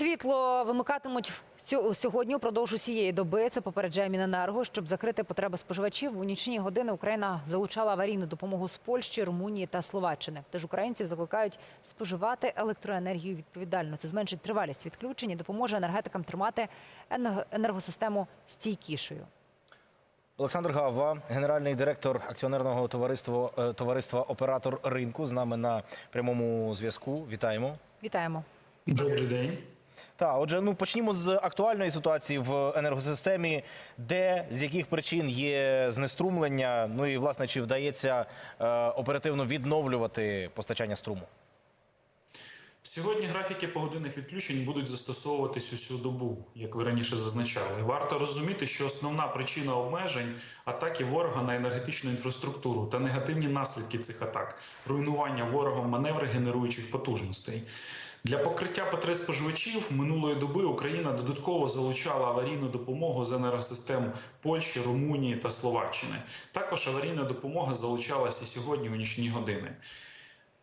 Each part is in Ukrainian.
Світло вимикатимуть сьогодні упродовж усієї доби. Це попереджає Міненерго. Щоб закрити потреби споживачів, у нічні години Україна залучала аварійну допомогу з Польщі, Румунії та Словаччини. Тож українців закликають споживати електроенергію відповідально. Це зменшить тривалість відключень і допоможе енергетикам тримати енерго- енергосистему стійкішою. Олександр Гавва, генеральний директор акціонерного товариства, е, товариства Оператор ринку, з нами на прямому зв'язку. Вітаємо. Вітаємо. Добрий день. Так, отже, ну почнімо з актуальної ситуації в енергосистемі, де з яких причин є знеструмлення. Ну і власне чи вдається е, оперативно відновлювати постачання струму? Сьогодні графіки погодинних відключень будуть застосовуватись усю добу, як ви раніше зазначали. Варто розуміти, що основна причина обмежень атаки ворога на енергетичну інфраструктуру та негативні наслідки цих атак, руйнування ворогом маневри генеруючих потужностей. Для покриття потреб споживачів минулої доби Україна додатково залучала аварійну допомогу з енергосистем Польщі, Румунії та Словаччини. Також аварійна допомога залучалась і сьогодні у нічні години.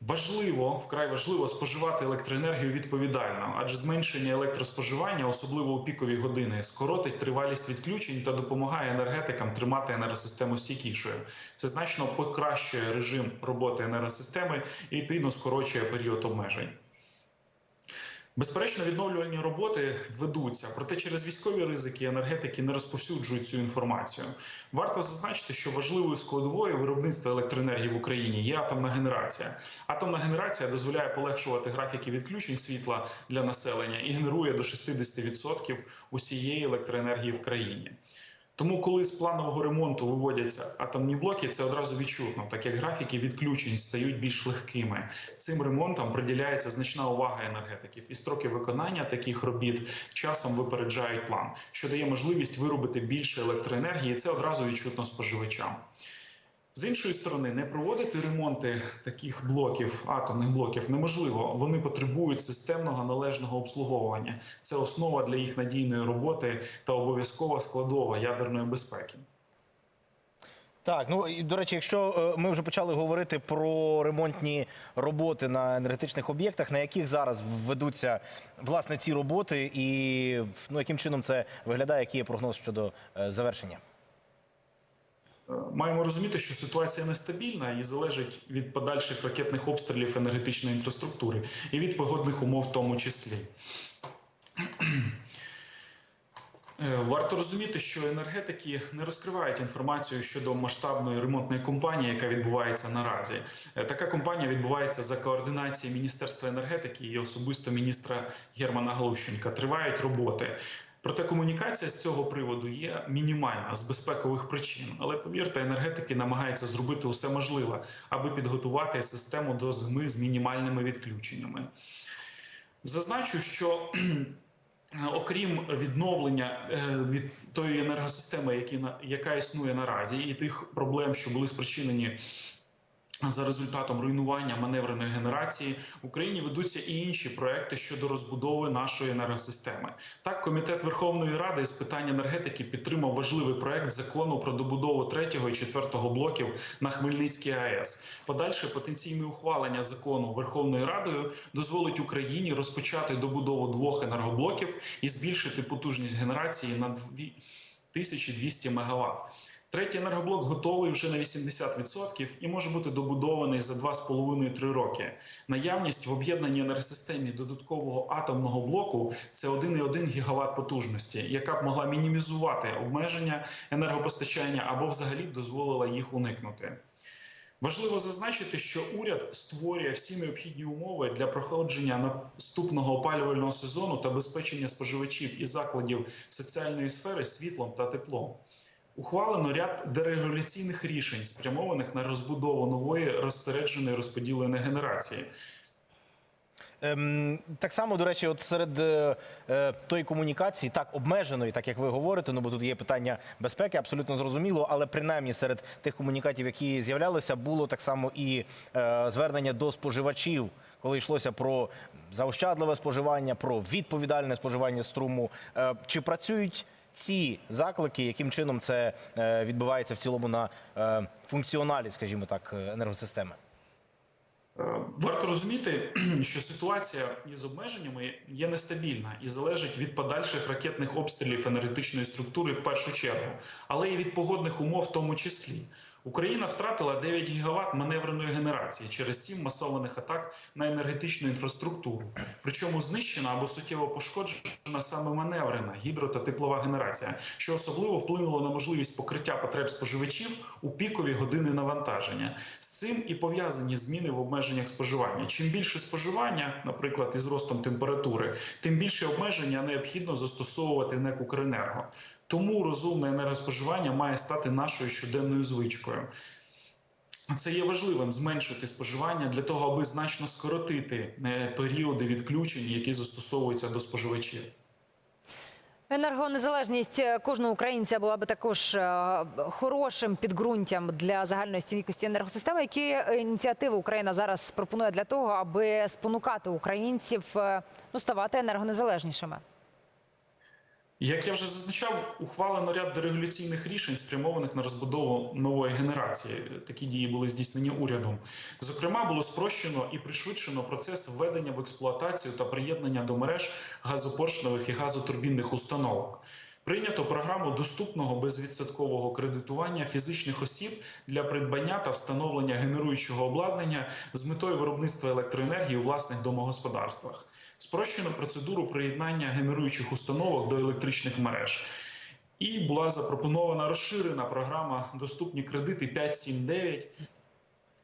Важливо, вкрай важливо споживати електроенергію відповідально, адже зменшення електроспоживання, особливо у пікові години, скоротить тривалість відключень та допомагає енергетикам тримати енергосистему стійкішою. Це значно покращує режим роботи енергосистеми і відповідно скорочує період обмежень. Безперечно, відновлювальні роботи ведуться, проте через військові ризики енергетики не розповсюджують цю інформацію. Варто зазначити, що важливою складовою виробництва електроенергії в Україні є атомна генерація. Атомна генерація дозволяє полегшувати графіки відключень світла для населення і генерує до 60% усієї електроенергії в країні. Тому, коли з планового ремонту виводяться атомні блоки, це одразу відчутно, так як графіки відключень стають більш легкими. Цим ремонтом приділяється значна увага енергетиків, і строки виконання таких робіт часом випереджають план, що дає можливість виробити більше електроенергії. Це одразу відчутно споживачам. З іншої сторони, не проводити ремонти таких блоків, атомних блоків неможливо. Вони потребують системного належного обслуговування. Це основа для їх надійної роботи та обов'язкова складова ядерної безпеки. Так, ну і до речі, якщо е, ми вже почали говорити про ремонтні роботи на енергетичних об'єктах, на яких зараз ведуться власне ці роботи, і ну яким чином це виглядає, який є прогноз щодо е, завершення? Е, Маємо розуміти, що ситуація нестабільна і залежить від подальших ракетних обстрілів енергетичної інфраструктури і від погодних умов в тому числі. Е, Варто розуміти, що енергетики не розкривають інформацію щодо масштабної ремонтної кампанії, яка відбувається наразі. Е, Така кампанія відбувається за координації Міністерства енергетики і особисто міністра Германа Галущенка. Тривають роботи. Проте комунікація з цього приводу є мінімальна з безпекових причин. Але повірте, енергетики намагаються зробити усе можливе, аби підготувати систему до зими з мінімальними відключеннями. Зазначу, що окрім відновлення е, від тої енергосистеми, яка існує наразі, і тих проблем, що були спричинені. За результатом руйнування маневреної генерації в Україні ведуться і інші проекти щодо розбудови нашої енергосистеми. Так, комітет Верховної Ради з питань енергетики підтримав важливий проект закону про добудову третього і четвертого блоків на Хмельницькій АЕС. Подальше потенційне ухвалення закону Верховною Радою дозволить Україні розпочати добудову двох енергоблоків і збільшити потужність генерації на 2200 МВт. Третій енергоблок готовий вже на 80% і може бути добудований за 2,5-3 роки. Наявність в об'єднаній енергосистемі додаткового атомного блоку це 1,1 гігават потужності, яка б могла мінімізувати обмеження енергопостачання або взагалі дозволила їх уникнути. Важливо зазначити, що уряд створює всі необхідні умови для проходження наступного опалювального сезону та безпечення споживачів і закладів соціальної сфери світлом та теплом. Ухвалено ряд дерегуляційних рішень, спрямованих на розбудову нової розсередженої розподіленої генерації. Ем, так само, до речі, от серед е, е, тої комунікації, так обмеженої, так як ви говорите, ну бо тут є питання безпеки, абсолютно зрозуміло, але принаймні серед тих комунікатів, які з'являлися, було так само і е, звернення до споживачів, коли йшлося про заощадливе споживання, про відповідальне споживання струму. Е, чи працюють ці заклики, яким чином це е, відбувається в цілому на е, функціоналі, скажімо так, е, енергосистеми? Варто розуміти, що ситуація із обмеженнями є нестабільна і залежить від подальших ракетних обстрілів енергетичної структури в першу чергу, але і від погодних умов в тому числі. Україна втратила 9 гігават маневреної генерації через 7 масованих атак на енергетичну інфраструктуру. Причому знищена або суттєво пошкоджена саме маневрена гідро та теплова генерація, що особливо вплинуло на можливість покриття потреб споживачів у пікові години навантаження. З цим і пов'язані зміни в обмеженнях споживання. Чим більше споживання, наприклад, із ростом температури, тим більше обмеження необхідно застосовувати НЕК «Укренерго». Тому розумне енергоспоживання має стати нашою щоденною звичкою. Це є важливим зменшити споживання для того, аби значно скоротити е, періоди відключень, які застосовуються до споживачів. Енергонезалежність е, кожного українця була би також е, хорошим підґрунтям для загальної стійкості енергосистеми. Які ініціативи Україна зараз пропонує для того, аби спонукати українців ну, ставати енергонезалежнішими? Як я вже зазначав, ухвалено ряд дерегуляційних рішень, спрямованих на розбудову нової генерації. Такі дії були здійснені урядом. Зокрема, було спрощено і пришвидшено процес введення в експлуатацію та приєднання до мереж газопоршневих і газотурбінних установок. Прийнято програму доступного безвідсоткового кредитування фізичних осіб для придбання та встановлення генеруючого обладнання з метою виробництва електроенергії у власних домогосподарствах. Спрощено процедуру приєднання генеруючих установок до електричних мереж. І була запропонована розширена програма Доступні кредити 5.7.9.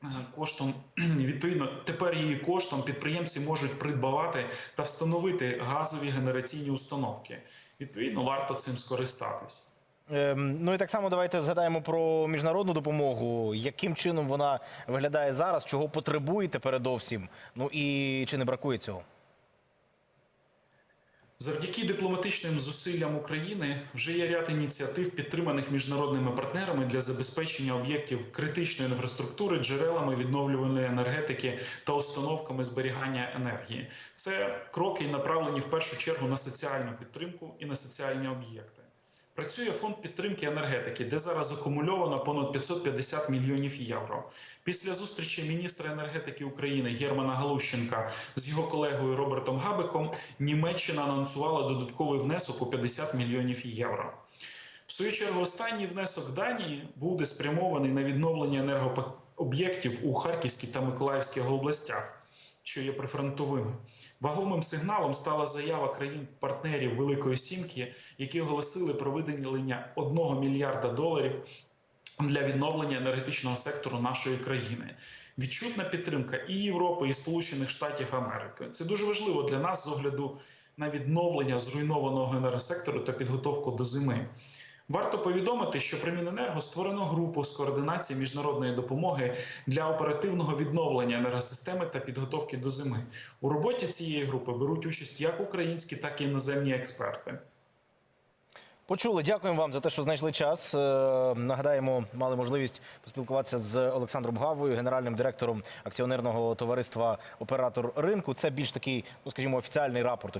Е, Коштом відповідно тепер її коштом підприємці можуть придбавати та встановити газові генераційні установки. Відповідно, варто цим скористатись. Ем, Ну і так само давайте згадаємо про міжнародну допомогу. Яким чином вона виглядає зараз? Чого потребуєте передовсім? Ну і чи не бракує цього? Завдяки дипломатичним зусиллям України вже є ряд ініціатив, підтриманих міжнародними партнерами для забезпечення об'єктів критичної інфраструктури джерелами відновлювальної енергетики та установками зберігання енергії. Це кроки направлені в першу чергу на соціальну підтримку і на соціальні об'єкти. Працює фонд підтримки енергетики, де зараз акумульовано понад 550 мільйонів євро. Після зустрічі міністра енергетики України Германа Галущенка з його колегою Робертом Габеком Німеччина анонсувала додатковий внесок у 50 мільйонів євро. В свою чергу, останній внесок Данії буде спрямований на відновлення енергооб'єктів у Харківській та Миколаївській областях, що є прифронтовими. Вагомим сигналом стала заява країн-партнерів Великої Сімки, які оголосили про виділення 1 мільярда доларів для відновлення енергетичного сектору нашої країни. Відчутна підтримка і Європи, і Сполучених Штатів Америки. Це дуже важливо для нас з огляду на відновлення зруйнованого енергосектору та підготовку до зими. Варто повідомити, що при Міненерго створено групу з координації міжнародної допомоги для оперативного відновлення енергосистеми та підготовки до зими. У роботі цієї групи беруть участь як українські, так і іноземні експерти. Почули, дякуємо вам за те, що знайшли час. Е, Нагадаємо, мали можливість поспілкуватися з Олександром Гавою, генеральним директором акціонерного товариства Оператор ринку. Це більш такий, ну скажімо, офіціальний рапорт.